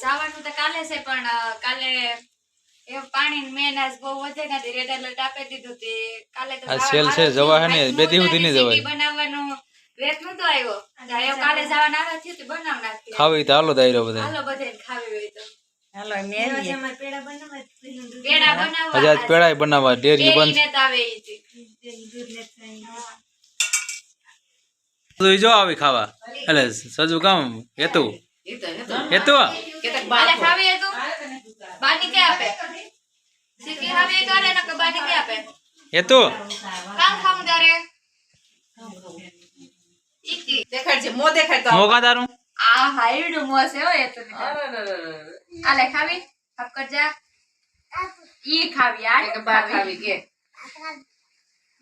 જવાનું તો કાલે છે પણ કાલે એ પાણી મેન બહુ વધે નથી રેડ એલર્ટ આપી દીધું તે. કાલે તો સેલ છે, જવા હે ને, બે દી મોટાની નહીં જવાય. સિક્કી બનાવવાનું વેત નતો આવ્યો તો કાલે જવાનું આવે થયું તો બનાવ નાખીએ. ખાવી તો હાલો દાયરો બધા. હાલો બધે ખાવી હોય તો. હાલો મેલીએ. પેડા બનાવવા પેડાય બનાવવા ડેરી બંધ. ડેરી આવે ઈ જ. તો જો આવી ખાવા. એટલે સજુ કામ હેતુ. હેતુ કેતાક આલે બાળકો. ખાવી હોય તો? બાની કે આપે? સીકી ખાવી કરે ને કે બાની કે આપે? હેતુ કામ ખાવું તારે? ઈકી દેખાડજે, મો દેખાડ તો મોગા દારું આ હાઈડ મો છે હો એ તો. અરરરરર. આલે ખાવી આપ કર જા ઈ ખાવી આ કે બા ખાવી કે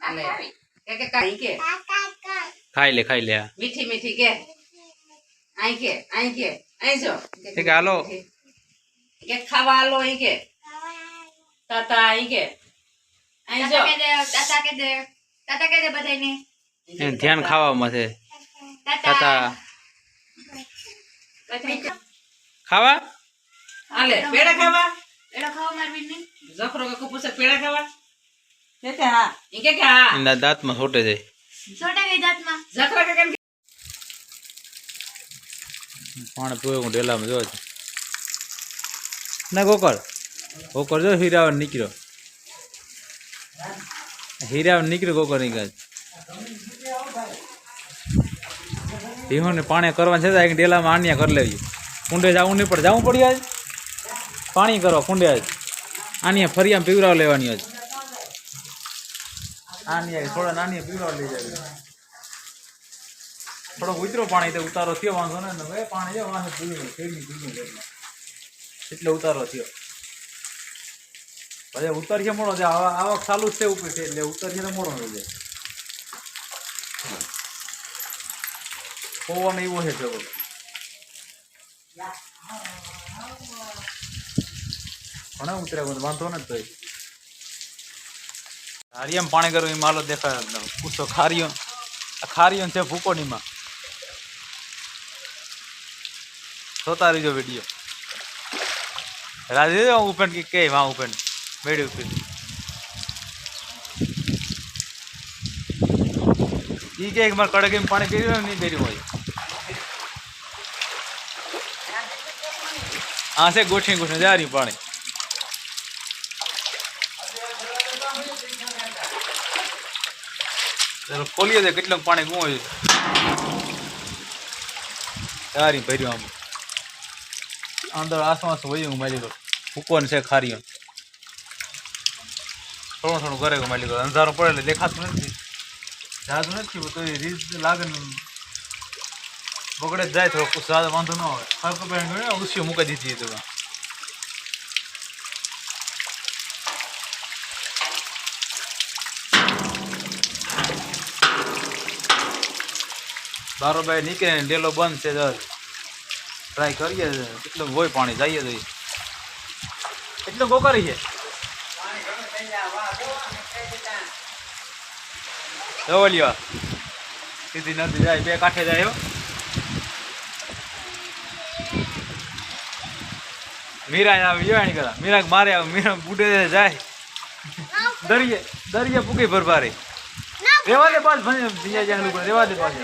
આલે ખાવી કે કે કાંઈ કે ખાઈ લે ખાઈ લે મીઠી મીઠી કે આઈ કે આઈ કે આઈ જો. કે હાલો. કે ખાવા આલો આઈ કે તાતા આઈ કે આઈ જો. કે દે તાતા કે દે તાતા કે દે બધાયને ધ્યાન ખાવામાં છે. તાતા. તાતા. ખાવા? આલે પેડા ખાવા? એડો ખાવા મારવી નહીં જખરો કે પૂછે પેડા ખાવા? કે કે હા. ઈ કે કે હા. દાંતમાં છોટે જાય છોટા ગઈ દાંતમાં. જખરો કે કેમ પાણી પીવે જોઉં છું. ના, ગોકળ. ગોકળ જો હીરાવન નીકળ્યો. હીરાવન નીકળ્યો ગોકળ નીકળે ભીહોને પાણી કરવા એક ડેલામાં આણ્યા કરી લેવી. કુંડે જવું નહીં પડે. જવું પડ્યું આજ? પાણી કરવા કુંડે આજ? આની ફરિયામાં પીવરાવ લેવાની આજ. આની થોડા નાની પીવરાવ લઈ જાય થોડોક ઉતરો પાણી ઉતારો થયો, વાંધો ને હવે પાણી છે વાંધો પીવું ફેરવી ભૂલ્યું. એટલે ઉતારો થયો. પછી ઉતરશે મોડો છે. આવા આવક ચાલુ જ છે ઉપર છે, એટલે ઉતરશે મોડો થઈ જાય. પવન એવો છે જબરો ઘણા ઉતર્યા વાંધો ને તો હારિયામાં પાણી કરવું એ માલો દેખાય પૂછો ખારીઓ ખારીઓ છે ભૂકોણીમાં જોતા રહીજો વીડિયો રાજે ઉપેન કે કે માં ઉપેન. મેળી ઉપેન. ઈ કે મારે કડક એમ પાણી પીર્યું નહીં પીર્યું હોય. હા છે ગોઠી ગોઠી જારી પાણી. ચાલો ખોલીએ છે કેટલું પાણી ગું હોય સારી ભર્યું આમ. અંદર આસમાસ વયું મારી ગયો. ફૂકોન છે ખારીઓ. થોડું થોડું કરે મારી લો અંધારું પડે એટલે દેખાતું નથી. જાતું નથી તો એ રીત લાગે બગડે જાય થોડો સાદો વાંધો ન આવે. હરકો ભાઈ ઉસીઓ મૂકી દીધી તો બારોબાઈ નીકળે ડેલો બંધ છે દર ટ્રાય કરીએ, કેટલું હોય પાણી? જઈએ જઈએ એટલું ગો કરીએ રવલિયા સીધી નદી જાય, બે કાંઠે જાય મીરા આવી જોયા કરા મીરા મારે આવે મીરા બુડે જાય. દરિયે દરિયે પૂકી ભરભારી. રેવા દે પાછ ભણી બીજા લોકો રેવા દે પાછ.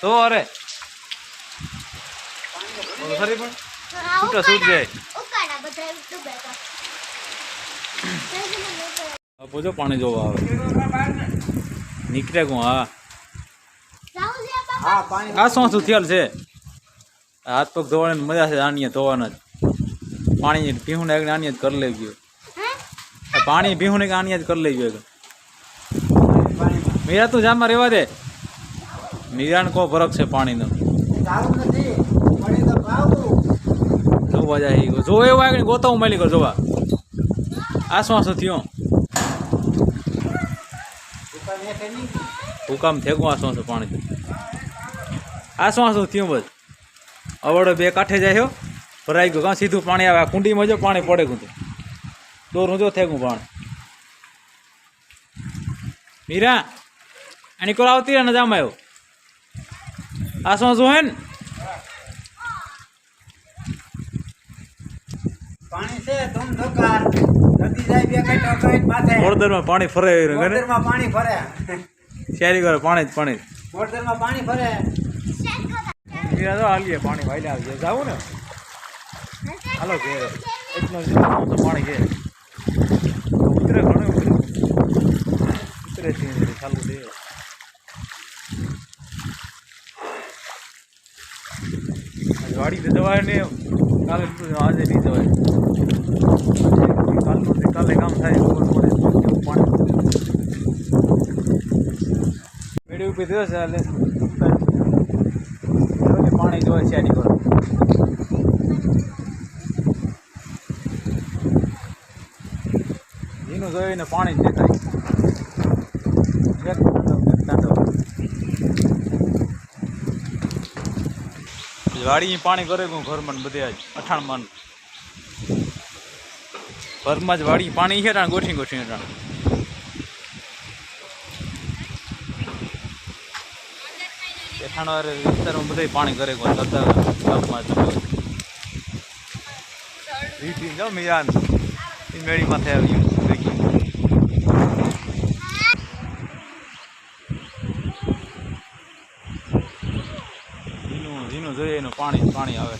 તો અરે ખરી પણ? છૂટા છૂટ જાય? આપો જો પાણી જોવા આવે. નીકળે કોણ? હા. આ શું શું થયેલ છે? હાથ પગ ધોવાની મજા છે આણીએ ધોવાના. જ પાણી પીવું ને આણીએ જ કરી લેવી આ પાણી પીવું ને આણીએ જ કરી લેવી મીરા તું જામમાં રહેવા દે. મીરાને કો ફરક છે પાણીનો. જોવા જાય જો એવું આગળ ગોતા હું માલિક જોવા. આ થયો? હુકામ થેગું આ શું શું પાણી? આ શું શું થયું બસ? અવડો બે કાંઠે જાય ભરાઈ ગયો. કાં સીધું પાણી આવે? આ કુંડીમાં જો પાણી પડે ગુંતું દોરું જો થેગું પાણી. મીરા આની કોલ આવતી રહે ને જામ આવ્યો? આ શું શું હે ને? પાણી છે ધૂમ ધોકાર. નદી જાય બે કાંઠે અકાઈટ માથે. મોરદરમાં પાણી ફરે મોરદરમાં પાણી ફરે. શેરી કરે પાણી જ પાણી મોરદરમાં પાણી ફરે. મીરા તો હાલીએ પાણી ભાઈ આવજે જાવું ને? હાલો ઘેર. એટલો પાણી ઘેર. ઉતરે ઘણું ઉતરે ઉતરે ધીરે ચાલુ દે વાડી તો જવાય ને કાલે આજે નહીં જવાય. કાલનું કાલે કામ થાય મેળી ઊભી થયો છે એટલે પાણી જોવે છે એની પર. એનું જોઈને પાણી જ દેખાય એક તાંડવ, એક તાંડવ. વાડી પાણી કરે હું ઘરમાં બધે જ અઠાણમાં. ઘરમાં જ વાડી, પાણી છે ટાણ ગોઠી ગોઠી ટાણ એઠાણ વારે વિસ્તારમાં બધે પાણી કરે કોઈ કરતા ગામમાં જ રીટી જાઓ મિયાન મેળી માથે આવ્યું દેખી ઝીનું ઝીનું જોઈએ એનું પાણી પાણી આવે.